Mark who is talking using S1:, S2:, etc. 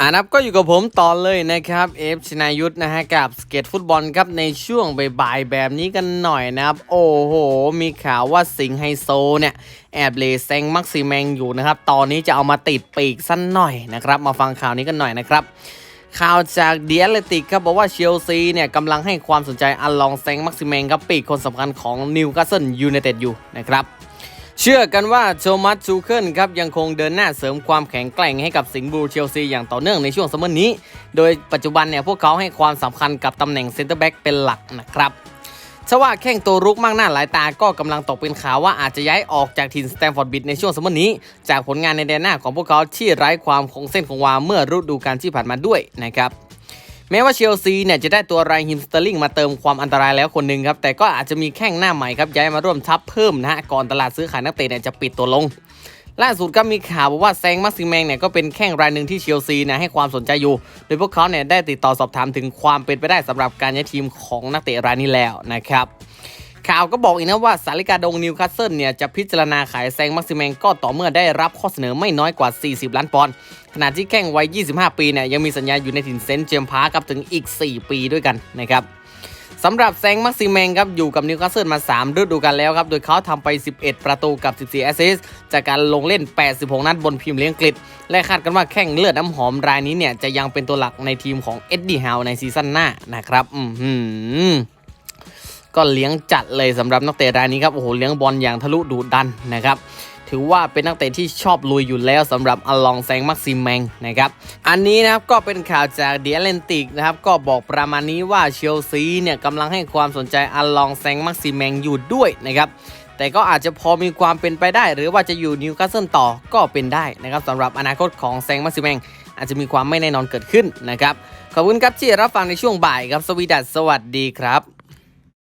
S1: อ่านับก็อยู่กับผมต่อเลยนะครับเอฟชนายุทธนะฮะกับสเก็ตฟุตบอลครับในช่วงบ่ายๆแบบนี้กันหน่อยนะครับ โอ้โห มีข่าวว่าสิงไฮโซเนี่ย แอบเลแซงมักซิแมงอยู่นะครับ ตอนนี้จะเอามาติดปีกสั้นหน่อยนะครับ มาฟังข่าวนี้กันหน่อยนะครับข่าวจากเดียเลติกครับบอกว่าเชลซีเนี่ยกำลังให้ความสนใจอัลลองแซงมักซิแมงครับปีกคนสำคัญของนิวคาสเซิลยูไนเต็ดอยู่นะครับ เชื่อกันว่าโทมัสชูเคิลครับยังคงเดินหน้าเสริมความแข็งแกร่งให้กับสิงห์บลูเชลซีอย่างต่อเนื่องในช่วงซัมเมอร์นี้ โดยปัจจุบันเนี่ยพวกเขาให้ความสำคัญกับตำแหน่งเซนเตอร์แบ็กเป็นหลักนะครับชว่าแข้งตัวรุกมากหน้าหลายตาก็กำลังตกเป็นข่าวว่าอาจจะย้ายออกจากทีมสแตมฟอร์ดบิดในช่วงซัมเมอร์นี้ จากผลงานในแดนหน้าของพวกเขาที่ไร้ความคงเส้นคงวาเมื่อฤดูกาลที่ผ่านมาด้วยนะครับ แม้ว่าเชลซีเนี่ยจะได้ตัวไรฮิมสเตอร์ลิงมาเติมความอันตรายแล้วคนหนึ่งครับ แต่ก็อาจจะมีแข้งหน้าใหม่ครับย้ายมาร่วมทัพเพิ่มนะฮะก่อนตลาดซื้อขายนักเตะเนี่ยจะปิดตัวลงล่าสุดก็มีข่าวบอกว่าแซงมักซิแมงเนี่ยก็เป็นแข้งรายหนึ่งที่เชลซีนะให้ความสนใจอยู่ โดยพวกเขาเนี่ยได้ติดต่อสอบถามถึงความเป็นไปได้สำหรับการย้ายทีมของนักเตะรายนี้แล้วนะครับ ข่าวก็บอกอีกนะว่าสาริกาดงนิวคาสเซิลเนี่ยจะพิจารณาขายแซงมักซิแมงก็ต่อเมื่อได้รับข้อเสนอไม่น้อยกว่า 40 ล้านปอนด์ขณะที่แข้งวัย 25 ปีเนี่ยยังมีสัญญาอยู่ในถิ่นเซนต์เจมพาร์คครับถึงอีก 4 ปีด้วยกันนะครับสำหรับแซงมักซิแมงครับอยู่กับนิวคาสเซิลมา 3 ฤดูกาลแล้วครับ โดยเขาทำไป 11 ประตูกับ 14 แอสซิสต์จากการลงเล่น 86 นัดบนพรีเมียร์ลีกอังกฤษและคาดกันว่าแข้งเลือดน้ำหอมรายนี้เนี่ยจะยังเป็นตัวหลักในทีมของเอ็ดดี้ฮาวในซีซั่นหน้านะครับ อือหือ ก็เลี้ยงจัดเลยสำหรับนักเตะรายนี้ครับ โอ้โห เลี้ยงบอลอย่างทะลุดุดันนะครับ ถือว่าเป็นนักเตะที่ชอบลุยอยู่แล้วสำหรับอลองแซงมักซิมแมงนะครับ อันนี้นะครับก็เป็นข่าวจากเดียเลนติกนะครับ ก็บอกประมาณนี้ว่าเชลซีเนี่ยกำลังให้ความสนใจอลองแซงมักซิมแมงอยู่ด้วยนะครับแต่ก็อาจจะพอมีความเป็นไปได้ หรือว่าจะอยู่นิวคาสเซิลต่อก็เป็นได้นะครับสำหรับอนาคตของแซงมักซิมแมง อาจจะมีความไม่แน่นอนเกิดขึ้นนะครับ ขอบคุณครับที่รับฟังในช่วงบ่ายครับ สวีดัสสวัสดีครับ